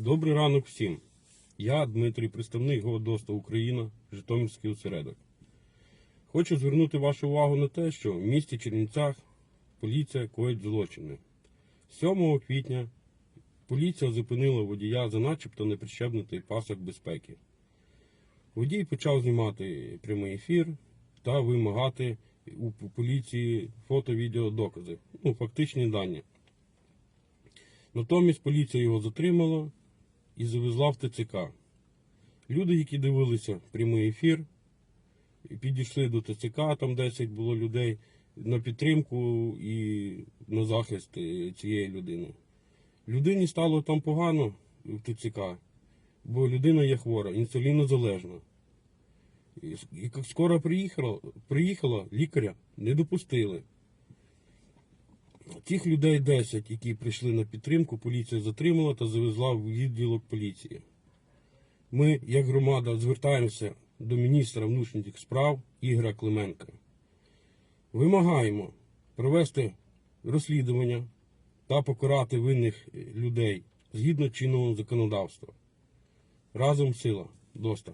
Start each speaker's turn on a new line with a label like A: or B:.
A: Добрий ранок всім. Я Дмитрій, представник ГОДОСТА Україна, Житомирський осередок. Хочу звернути вашу увагу на те, що в місті Чернівцях поліція коїть злочини. 7 квітня поліція зупинила водія за начебто неприщепнутий пасок безпеки. Водій почав знімати прямий ефір та вимагати у поліції фото-відеодокази, ну, фактичні дані. Натомість поліція його затримала і завезла в ТЦК. Люди, які дивилися прямий ефір, підійшли до ТЦК, там 10 було людей на підтримку і на захист е, цієї людини. Людині стало там погано в ТЦК, бо людина є хвора, інсулінозалежна. І скоро приїхала, приїхала, лікаря не допустили. Тих людей 10, які прийшли на підтримку, поліція затримала та завезла в відділок поліції. Ми, як громада, звертаємося до міністра внутрішніх справ Ігоря Клименка. Вимагаємо провести розслідування та покарати винних людей згідно чинного законодавства. Разом сила. Доста.